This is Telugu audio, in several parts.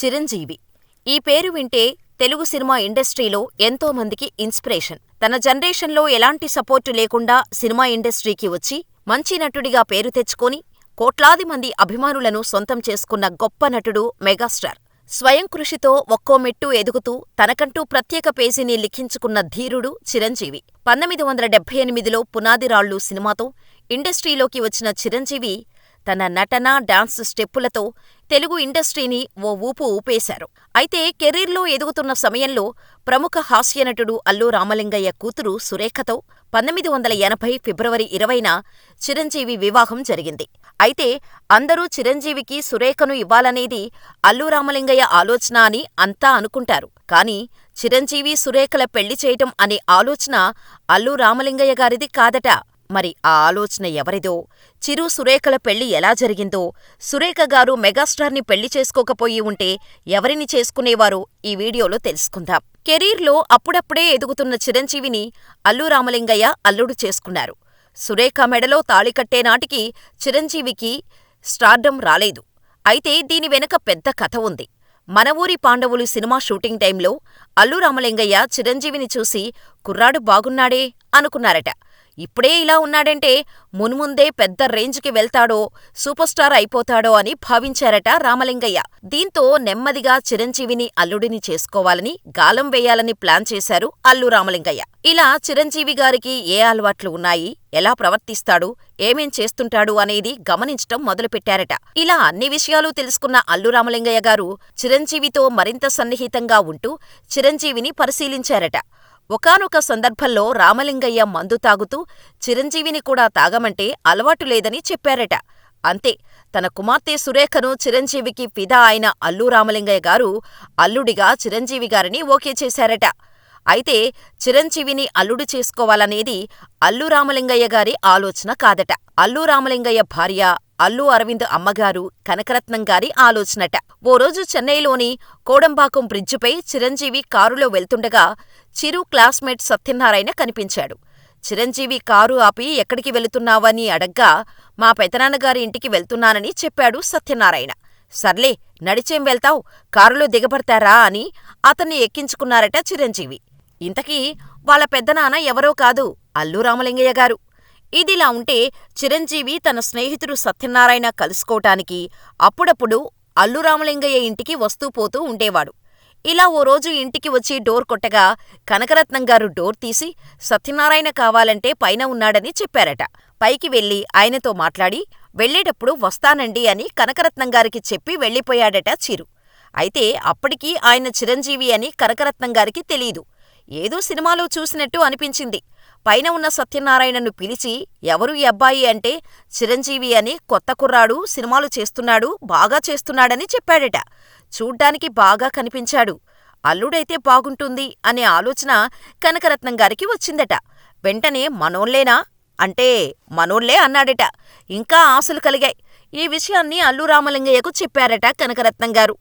చిరంజీవి ఈ పేరు వింటే తెలుగు సినిమా ఇండస్ట్రీలో ఎంతో మందికి ఇన్స్పిరేషన్. తన జనరేషన్లో ఎలాంటి సపోర్టు లేకుండా సినిమా ఇండస్ట్రీకి వచ్చి మంచి నటుడిగా పేరు తెచ్చుకొని కోట్లాది మంది అభిమానులను సొంతం చేసుకున్న గొప్ప నటుడు మెగాస్టార్. స్వయం కృషితో ఒక్కో మెట్టు ఎదుగుతూ తనకంటూ ప్రత్యేక పేజీని లిఖించుకున్న ధీరుడు చిరంజీవి. పంతొమ్మిది వందల డెబ్బై ఎనిమిదిలో పునాదిరాళ్ళు సినిమాతో ఇండస్ట్రీలోకి వచ్చిన చిరంజీవి తన నటన, డాన్స్ స్టెప్పులతో తెలుగు ఇండస్ట్రీని ఓ ఊపు ఊపేశారు. అయితే కెరీర్లో ఎదుగుతున్న సమయంలో ప్రముఖ హాస్యనటుడు అల్లు రామలింగయ్య కూతురు సురేఖతో పంతొమ్మిది వందల ఎనభై ఫిబ్రవరి ఇరవైన చిరంజీవి వివాహం జరిగింది. అయితే అందరూ చిరంజీవికి సురేఖను ఇవ్వాలనేది అల్లు రామలింగయ్య ఆలోచన అని అంతా అనుకుంటారు. కానీ చిరంజీవి, సురేఖల పెళ్ళి చేయటం అనే ఆలోచన అల్లు రామలింగయ్య గారిది కాదట. మరి ఆ ఆలోచన ఎవరిదో, చిరు, సురేఖల పెళ్ళి ఎలా జరిగిందో, సురేఖ గారు మెగాస్టార్ని పెళ్ళి చేసుకోకపోయి ఉంటే ఎవరిని చేసుకునేవారో ఈ వీడియోలో తెలుసుకుందాం. కెరీర్లో అప్పుడప్పుడే ఎదుగుతున్న చిరంజీవిని అల్లు రామలింగయ్య అల్లుడు చేసుకున్నారు. సురేఖ మెడలో తాళికట్టే నాటికి చిరంజీవికి స్టార్డమ్ రాలేదు. అయితే దీని వెనక పెద్ద కథ ఉంది. మన ఊరి పాండవులు సినిమా షూటింగ్ టైంలో అల్లు రామలింగయ్య చిరంజీవిని చూసి కుర్రాడు బాగున్నాడే అనుకున్నారట. ఇప్పుడే ఇలా ఉన్నాడంటే మున్ముందే పెద్ద రేంజ్కి వెళ్తాడో, సూపర్ స్టార్ అయిపోతాడో అని భావించారట రామలింగయ్య. దీంతో నెమ్మదిగా చిరంజీవిని అల్లుడిని చేసుకోవాలని, గాలం వేయాలని ప్లాన్ చేశారు అల్లు రామలింగయ్య. ఇలా చిరంజీవి గారికి ఏ అలవాట్లు ఉన్నాయి, ఎలా ప్రవర్తిస్తాడు, ఏమేం చేస్తుంటాడు అనేది గమనించటం మొదలుపెట్టారట. ఇలా అన్ని విషయాలు తెలుసుకున్న అల్లు రామలింగయ్య గారు చిరంజీవితో మరింత సన్నిహితంగా ఉంటూ చిరంజీవిని పరిశీలించారట. ఒకానొక సందర్భంలో రామలింగయ్య మందు తాగుతూ చిరంజీవిని కూడా తాగమంటే అలవాటు లేదని చెప్పారట. అంతే తన కుమార్తె సురేఖను చిరంజీవికి ఫిదా అయిన అల్లు రామలింగయ్య గారు అల్లుడిగా చిరంజీవి గారిని ఓకే చేశారట. అయితే చిరంజీవిని అల్లుడు చేసుకోవాలనేది అల్లు రామలింగయ్య గారి ఆలోచన కాదట. అల్లు రామలింగయ్య భార్య అల్లు అరవింద్ అమ్మగారు కనకరత్నం గారి ఆలోచనట. ఓ రోజు చెన్నైలోని కోడంబాకం బ్రిడ్జిపై చిరంజీవి కారులో వెళ్తుండగా చిరు క్లాస్మేట్ సత్యనారాయణ కనిపించాడు. చిరంజీవి కారు ఆపి ఎక్కడికి వెళుతున్నావని అడగ్గా మా పెదనాన్నగారి ఇంటికి వెళ్తున్నానని చెప్పాడు సత్యనారాయణ. సర్లే నడిచేం వెళ్తావ్ కారులో దిగబడతారా అని అతన్ని ఎక్కించుకున్నారట చిరంజీవి. ఇంతకీ వాళ్ళ పెద్దనాన్న ఎవరో కాదు అల్లు రామలింగయ్య గారు. ఇదిలా ఉంటే చిరంజీవి తన స్నేహితుడు సత్యనారాయణ కలుసుకోటానికి అప్పుడప్పుడు అల్లు రామలింగయ్య ఇంటికి వస్తూ పోతూ ఉండేవాడు. ఇలా ఓ రోజు ఇంటికి వచ్చి డోర్ కొట్టగా కనకరత్నం గారు డోర్ తీసి సత్యనారాయణ కావాలంటే పైన ఉన్నాడని చెప్పారట. పైకి వెళ్ళి ఆయనతో మాట్లాడి వెళ్ళేటప్పుడు వస్తానండి అని కనకరత్నం గారికి చెప్పి వెళ్ళిపోయాడట చిరు. అయితే అప్పటికీ ఆయన చిరంజీవి అని కనకరత్నం గారికి తెలీదు. ఏదో సినిమాలో చూసినట్టు అనిపించింది. పైన ఉన్న సత్యనారాయణను పిలిచి ఎవరు ఈ అబ్బాయి అంటే చిరంజీవి అని కొత్త కుర్రాడు సినిమాలు చేస్తున్నాడు, బాగా చేస్తున్నాడని చెప్పాడట. చూడ్డానికి బాగా కనిపించాడు. అల్లుడైతే బాగుంటుంది అనే ఆలోచన కనకరత్నం గారికి వచ్చిందట. వెంటనే మనోళ్ళేనా అంటే మనోళ్ళే అన్నాడట. ఇంకా ఆశలు కలిగాయి. ఈ విషయాన్ని అల్లు రామలింగయ్యకు చెప్పారట కనకరత్నం గారు.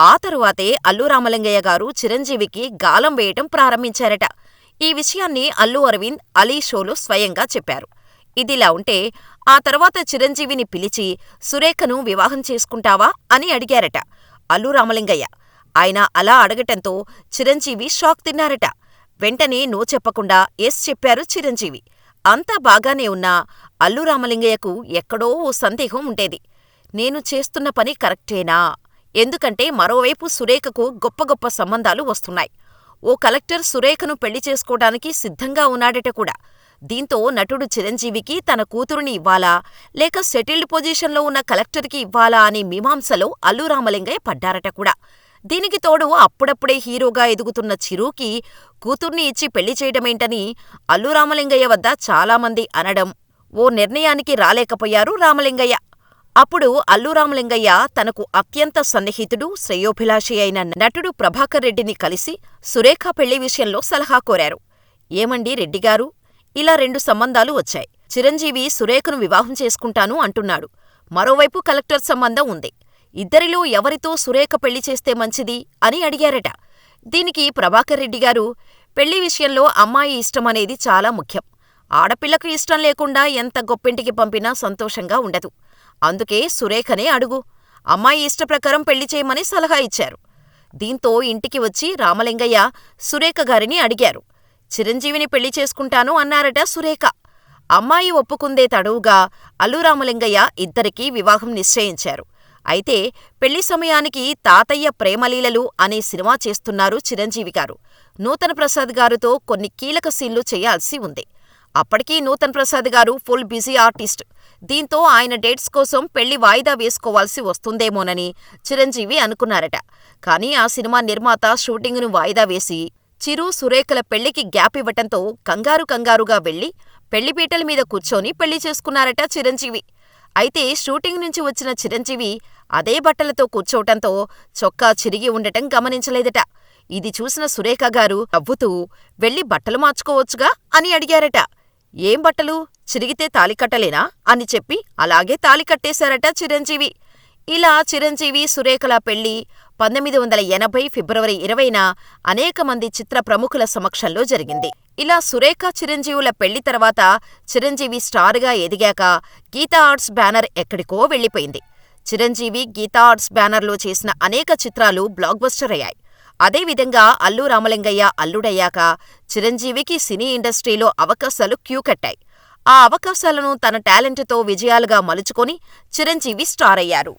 ఆ తరువాతే అల్లు రామలింగయ్య గారు చిరంజీవికి గాలం వేయటం ప్రారంభించారట. ఈ విషయాన్ని అల్లు అరవింద్ అలీ షోలో స్వయంగా చెప్పారు. ఇదిలా ఉంటే ఆ తర్వాత చిరంజీవిని పిలిచి సురేఖను వివాహం చేసుకుంటావా అని అడిగారట అల్లు రామలింగయ్య. ఆయన అలా అడగటంతో చిరంజీవి షాక్ తిన్నారట. వెంటనే నో చెప్పకుండా ఎస్ చెప్పారు చిరంజీవి. అంతా బాగానే ఉన్నా అల్లు రామలింగయ్యకు ఎక్కడో ఓ సందేహం ఉండేది. నేను చేస్తున్న పని కరెక్టేనా? ఎందుకంటే మరోవైపు సురేఖకు గొప్ప గొప్ప సంబంధాలు వస్తున్నాయి. ఓ కలెక్టర్ సురేఖను పెళ్ళి చేసుకోటానికి సిద్ధంగా ఉన్నాడట కూడా. దీంతో నటుడు చిరంజీవికి తన కూతురుని ఇవ్వాలా, లేక సెటిల్డ్ పొజిషన్లో ఉన్న కలెక్టర్కి ఇవ్వాలా అనే మీమాంసలో అల్లు రామలింగయ్య పడ్డారట కూడా. దీనికి తోడు అప్పుడప్పుడే హీరోగా ఎదుగుతున్న చిరుకి కూతుర్ని ఇచ్చి పెళ్ళి చేయడమేంటని అల్లు రామలింగయ్య వద్ద చాలామంది అనడం, ఓ నిర్ణయానికి రాలేకపోయారు రామలింగయ్య. అప్పుడు అల్లు రామలింగయ్య తనకు అత్యంత సన్నిహితుడు, శ్రేయోభిలాషి అయిన నటుడు ప్రభాకర్ రెడ్డిని కలిసి సురేఖ పెళ్ళి విషయంలో సలహా కోరారు. ఏమండీ రెడ్డిగారూ! ఇలా రెండు సంబంధాలు వచ్చాయి. చిరంజీవి సురేఖను వివాహం చేసుకుంటాను అంటున్నాడు. మరోవైపు కలెక్టర్ సంబంధం ఉంది. ఇద్దరిలో ఎవరితో సురేఖ పెళ్ళి చేస్తే మంచిది అని అడిగారట. దీనికి ప్రభాకర్ రెడ్డిగారు పెళ్ళి విషయంలో అమ్మాయి ఇష్టమనేది చాలా ముఖ్యం. ఆడపిల్లకు ఇష్టం లేకుండా ఎంత గొప్పింటికి పంపినా సంతోషంగా ఉండదు. అందుకే సురేఖనే అడుగు. అమ్మాయి ఇష్టప్రకారం పెళ్ళి చేయమని సలహా ఇచ్చారు. దీంతో ఇంటికి వచ్చి రామలింగయ్య సురేఖ గారిని అడిగారు. చిరంజీవిని పెళ్ళి చేసుకుంటాను అన్నారట సురేఖ. అమ్మాయి ఒప్పుకుందే తడవుగా అల్లు రామలింగయ్య ఇద్దరికీ వివాహం నిశ్చయించారు. అయితే పెళ్ళి సమయానికి తాతయ్య ప్రేమలీలలు అనే సినిమా చేస్తున్నారు చిరంజీవి గారు. నూతన ప్రసాద్ గారితో కొన్ని కీలక సీన్లు చేయాల్సి ఉంది. అప్పటికీ నూతన్ ప్రసాద్ గారు ఫుల్ బిజీ ఆర్టిస్ట్. దీంతో ఆయన డేట్స్ కోసం పెళ్ళి వాయిదా వేసుకోవాల్సి వస్తుందేమోనని చిరంజీవి అనుకున్నారట. కానీ ఆ సినిమా నిర్మాత షూటింగును వాయిదా వేసి చిరు, సురేఖల పెళ్ళికి గ్యాప్ ఇవ్వటంతో కంగారు కంగారుగా వెళ్ళి పెళ్ళిపీటల మీద కూర్చొని పెళ్ళి చేసుకున్నారట చిరంజీవి. అయితే షూటింగ్ నుంచి వచ్చిన చిరంజీవి అదే బట్టలతో కూర్చోవటంతో చొక్కా చిరిగి ఉండటం గమనించలేదట. ఇది చూసిన సురేఖ గారు నవ్వుతూ వెళ్ళి బట్టలు మార్చుకోవచ్చుగా అని అడిగారట. ఏం బట్టలు? చిరిగితే తాలికట్టలేనా అని చెప్పి అలాగే తాలికట్టేశారట చిరంజీవి. ఇలా చిరంజీవి, సురేఖల పెళ్ళి పంతొమ్మిది వందల ఎనభై ఫిబ్రవరి ఇరవైన అనేక మంది చిత్ర ప్రముఖుల సమక్షంలో జరిగింది. ఇలా సురేఖ, చిరంజీవుల పెళ్ళి తర్వాత చిరంజీవి స్టార్గా ఎదిగాక గీతా ఆర్ట్స్ బ్యానర్ ఎక్కడికో వెళ్ళిపోయింది. చిరంజీవి గీతా ఆర్ట్స్ బ్యానర్లో చేసిన అనేక చిత్రాలు బ్లాక్బస్టర్ అయ్యాయి. అదేవిధంగా అల్లు రామలింగయ్య అల్లుడయ్యాక చిరంజీవికి సినీ ఇండస్ట్రీలో అవకాశాలు క్యూ కట్టాయి. ఆ అవకాశాలను తన టాలెంట్తో విజయాలుగా మలుచుకొని చిరంజీవి స్టార్ అయ్యారు.